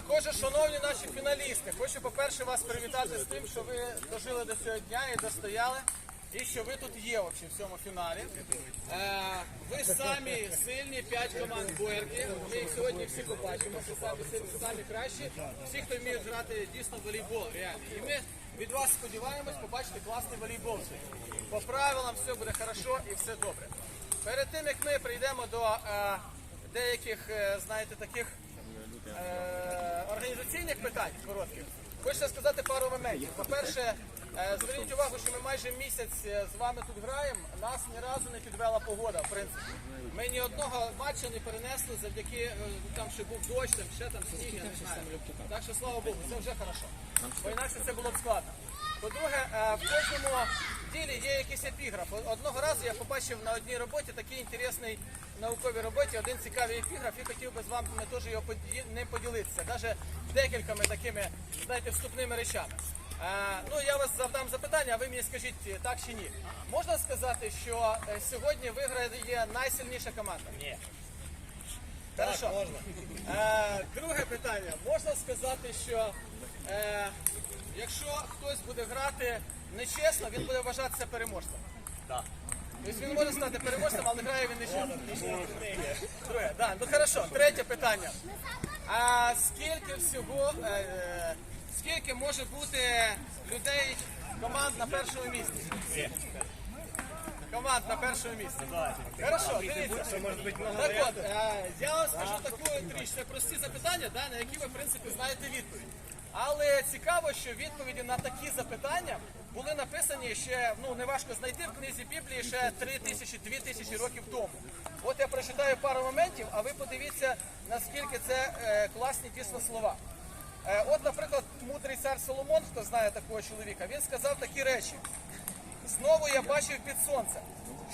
Так, отже, шановні наші фіналісти, хочу, по-перше, вас привітати з тим, що ви дожили до цього дня і достояли, і що ви тут є взагалі, в цьому фіналі. Е, ви самі сильні, п'ять команд Боярки. Ми їх сьогодні всі побачимо. Це самі самі кращі. Всі, хто вміють грати дійсно волейбол, реально. І ми від вас сподіваємось побачити класний волейбол. По правилам все буде хорошо і все добре. Перед тим як ми прийдемо до е, деяких, е, знаєте, таких е, організаційних питань коротких, хочу сказати пару моментів. По-перше, е, зверніть увагу, що ми майже місяць е, з вами тут граємо. Нас ні разу не підвела погода, в принципі. Ми ні одного матчу не перенесли завдяки е, там, що був дощ, там ще там сніг, я не знаю. Так що слава Богу, це вже хорошо. Бо інакше це було б складно. По-друге, в кожному ділі є якийсь епіграф. Одного разу я побачив на одній роботі такий інтересний науковій роботі, один цікавий епіграф і хотів би з вами теж його не поділитися, навіть декількома такими, знаєте, вступними речами. Е, ну, я вас завдам запитання, а ви мені скажіть е, так чи ні. Можна сказати, що е, сьогодні виграє найсильніша команда? Ні. Хорошо. можна. Е, друге питання. Можна сказати, що е, якщо хтось буде грати нечесно, він буде вважатися переможцем? Так. Тобто він може стати переможцем, але грає він нечесно. Друге, да. Ну хорошо, третє питання. А скільки всього, е, е, скільки може бути людей, команд на першому місці? Команд на першому місці. Хорошо, дивіться. Так от, е, я вам скажу таку річ, це прості запитання, да, на які ви, в принципі, знаєте відповідь. Але цікаво, що відповіді на такі запитання були написані ще, ну, неважко знайти в книзі Біблії ще 3 тисячі, 2 тисячі років тому. От я прочитаю пару моментів, а ви подивіться, наскільки це е, класні дійсно слова. Е, от, наприклад, мудрий цар Соломон, хто знає такого чоловіка, він сказав такі речі. Знову я бачив під сонцем,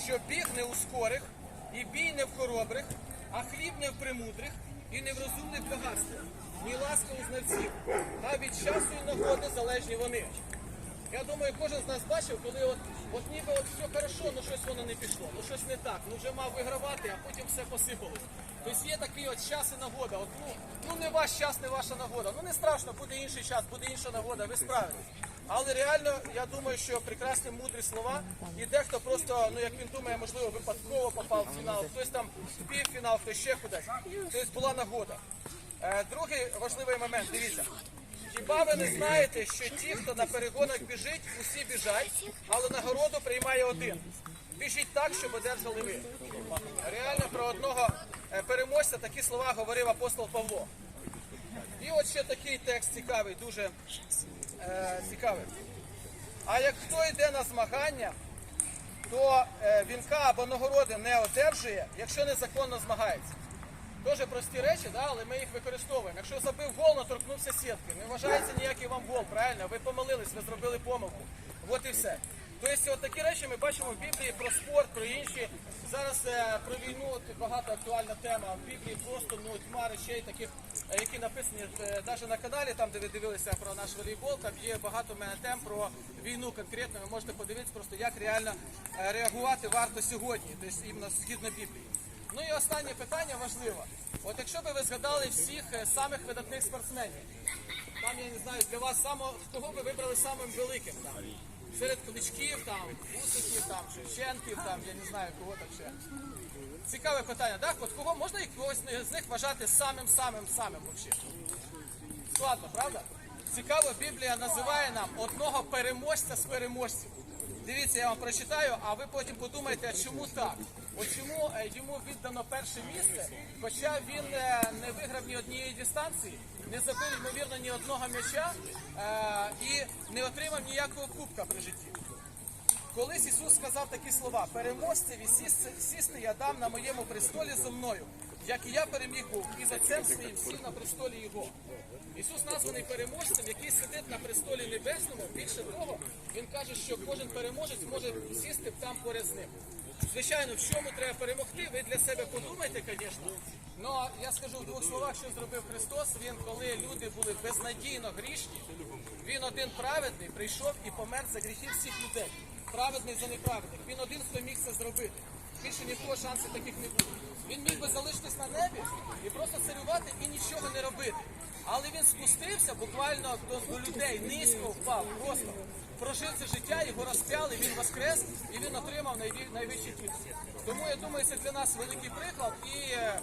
що біг не у скорих, і бій не в хоробрих, а хліб не в премудрих, і не в розумних багатствах, ні ласка у знавців, а від часу і нагоди залежні вони. Я думаю, кожен з нас бачив, коли от, от ніби от все хорошо, ну щось воно не пішло, ну щось не так, ну вже мав вигравати, а потім все посипалось. Тобто є такий от час і нагода. От, ну, ну не ваш час, не ваша нагода. Ну не страшно, буде інший час, буде інша нагода, ви справитесь. Але реально, я думаю, що прекрасні мудрі слова, і дехто просто, ну як він думає, можливо, випадково попав в фінал, хтось там в півфінал, хтось ще кудись. Тобто була нагода. Е, другий важливий момент, дивіться. Хіба ви не знаєте, що ті, хто на перегонах біжить, усі біжать, але нагороду приймає один. Біжіть так, щоб одержали ви. Реально про одного е, переможця такі слова говорив апостол Павло. І от ще такий текст цікавий, дуже е, цікавий. А як хто йде на змагання, то е, вінка або нагороди не одержує, якщо незаконно змагається. Дуже прості речі, да, але ми їх використовуємо. Якщо забив гол, наторкнувся сітки, не вважається ніякий вам гол, правильно? Ви помилились, ви зробили помилку. От і все. Тобто, от такі речі ми бачимо в Біблії про спорт, про інші. Зараз е, про війну багато актуальна тема. В Біблії просто ну, тьма речей, таких, е, які написані навіть на каналі, там де ви дивилися про наш волейбол, там є багато в мене тем про війну конкретно. Ви можете подивитися просто, як реально е, реагувати варто сьогодні, тобто іменно згідно Біблії. Ну і останнє питання важливе. От якщо би ви згадали всіх е, самих видатних спортсменів, там я не знаю, для вас само, кого би вибрали самим великим там? Серед кличків, там, Усиків, там, Шевченків, там, я не знаю, кого там ще. Цікаве питання, так? От кого можна якогось з них вважати самим самим самим взагалі? Складно, правда? Цікаво, Біблія називає нам одного переможця з переможців. Дивіться, я вам прочитаю, а ви потім подумайте, чому так? От чому е, йому віддано перше місце, хоча він е, не виграв ні однієї дистанції, не забив, ймовірно, ні одного м'яча е, і не отримав ніякого кубка при житті. Колись Ісус сказав такі слова: переможцеві сісти, сісти я дам на моєму престолі зо мною, як і я переміг був, і за цим своїм сів на престолі його. Ісус названий переможцем, який сидить на престолі небесному. Більше того, він каже, що кожен переможець може сісти там поряд з ним. Звичайно, в чому треба перемогти, ви для себе подумайте, звісно. Ну я скажу в двох словах, що зробив Христос. Він, коли люди були безнадійно грішні, він один праведний прийшов і помер за гріхи всіх людей. Праведний за неправедних. Він один, хто міг це зробити. Більше ніхто шансів таких не було. Він міг би залишитись на небі і просто царювати і нічого не робити. Але він спустився буквально до, людей, низько впав, просто прожив це життя, його розп'яли, він воскрес і він отримав найвищий титул. Тому я думаю, це для нас великий приклад і, е,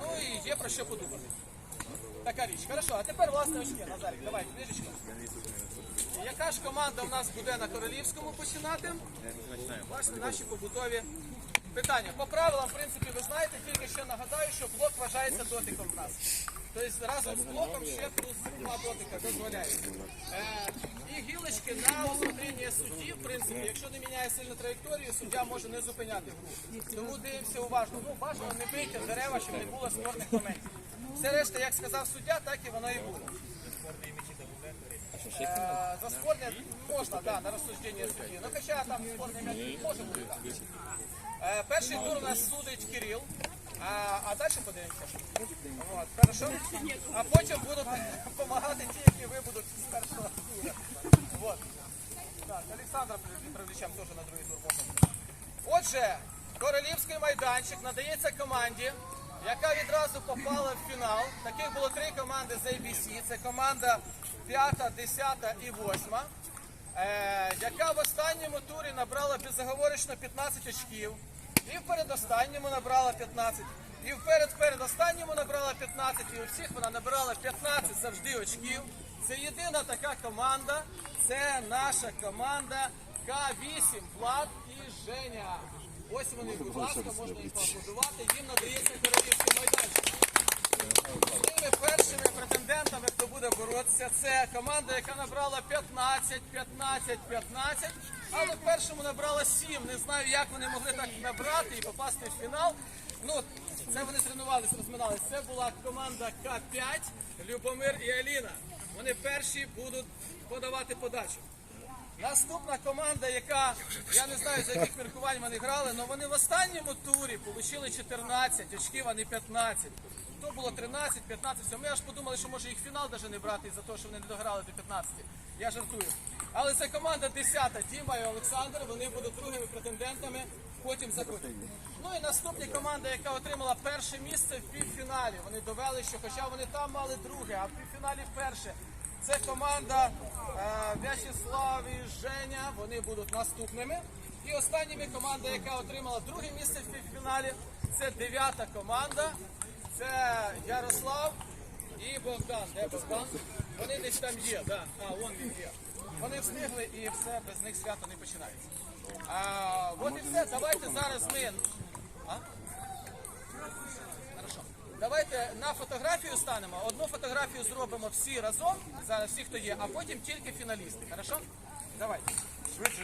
ну, і є про що подумати. Така річ. Хорошо, а тепер власне очки, Назарик, давай, книжечка. Яка ж команда в нас буде на королівському починати? Власне, наші побутові питання. По правилам, в принципі, ви знаєте, тільки ще нагадаю, що блок вважається дотиком в нас. Тобто разом з блоком ще плюс два дотика дозволяється. Е, і гілочки на усмотрення судді, в принципі, якщо не міняє сильно траєкторію, суддя може не зупиняти гру. Тому дивимося уважно. Ну, бажано не бийте дерева, щоб не було спорних моментів. Все решта, як сказав суддя, так і воно і буде. Е, За спорне можна, да, на розсуждення судді. Ну, хоча там спорний м'яч може бути. Е, Перший тур у нас судить Кирил, а, а далі подивимося. От, хорошо? А потім будуть допомагати ті, які вибудуть з першого тура. Вот. Так, Олександра привлечем теж на другий тур. Отже, королівський майданчик надається команді, яка відразу попала в фінал. Таких було три команди з ABC. Це команда 5, 10 і 8. Е, яка в останньому турі набрала безоговорочно 15 очків. І в передостанньому набрала 15. І в передпередостанньому набрала 15. І у всіх вона набрала 15 завжди очків. Це єдина така команда. Це наша команда К8, Влад і Женя. Ось вони, будь ласка, можна їх поаплодувати. Їм надається королівський майданчик. Тими першими претендентами, хто буде боротися, це команда, яка набрала 15, 15, 15, але першому набрала 7. Не знаю, як вони могли так набрати і попасти в фінал. Ну, це вони тренувалися, розминалися. Це була команда К5, Любомир і Аліна. Вони перші будуть подавати подачу. Наступна команда, яка я не знаю, за яких міркувань вони грали, але вони в останньому турі отримали 14 очків, а не 15. То було 13, 15, все. Ми аж подумали, що може їх фінал навіть не брати за те, що вони не дограли до 15. Я жартую. Але це команда 10-та, Діма і Олександр, вони будуть другими претендентами, потім закрутять. Ну і наступна команда, яка отримала перше місце в півфіналі. Вони довели, що хоча вони там мали друге, а в півфіналі перше. Це команда е, В'ячеслав і Женя. Вони будуть наступними. І останніми команда, яка отримала друге місце в півфіналі, це дев'ята команда. Це Ярослав і Богдан. Де Богдан? Вони десь там є, да. А, вон він є. Вони встигли і все, без них свято не починається. А, от і все. Давайте зараз ми. Хорошо. Давайте на фотографію станемо. Одну фотографію зробимо всі разом, зараз всі, хто є, а потім тільки фіналісти. Хорошо? Давайте.